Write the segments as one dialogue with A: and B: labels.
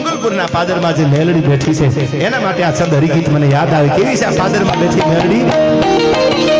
A: મંગલપુરના પાદરમાં જે મેલડી બેઠી છે, એના માટે આ છંદ હરિગીત મને યાદ આવે, કેવી છે આ પાદરમાં બેઠી મેલડી?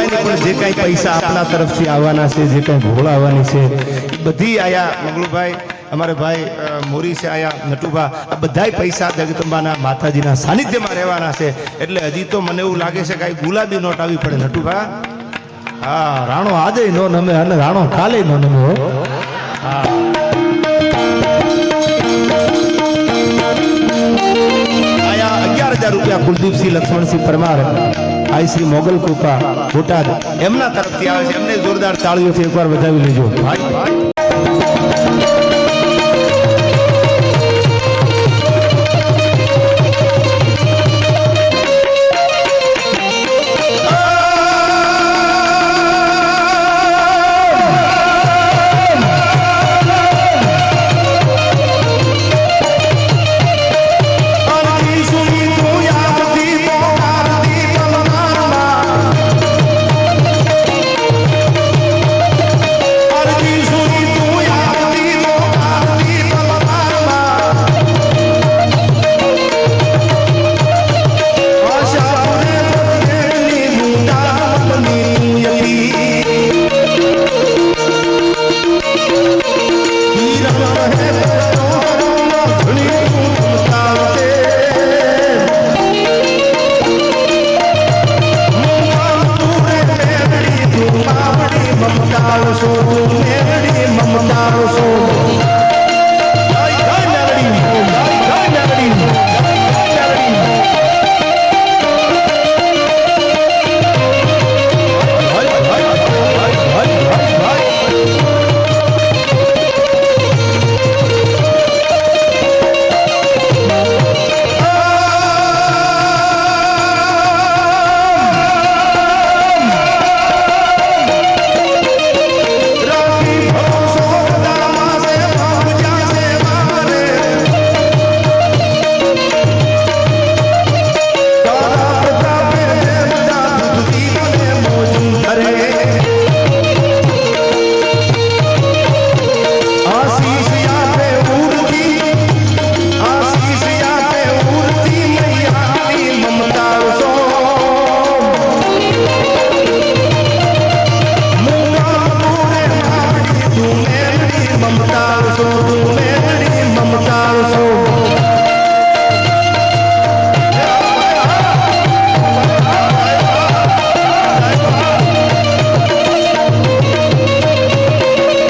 A: બોલાઈને પણ જે કાંઈ પૈસા આપણા તરફથી આવવાના છે, જે કાંઈ ભોળ આવવાની છે, બધી આયા મંગલુભાઈ, અમારે ભાઈ મોરી છે આયા, નટુભા, આ બધાય પૈસા જગદંબાના માતાજીના સાનિધ્યમાં રહેવાના છે. એટલે હજી તો મને એવું લાગે છે કે ગુલાબી નોટ આવી પડે, નટુભા. હા, રાણો આજે નો નમે અને રાણો કાલે નો નમે હો. હા. હજાર રૂપિયા કુલદીપસિંહ લક્ષ્મણસિંહ પરમાર આઈ શ્રી મોગલ કૃપા બોટાદ. એમના તરફથી આવે છે. એમને જોરદાર તાળીઓથી એકવાર વધાવી લેજો. ભાઈ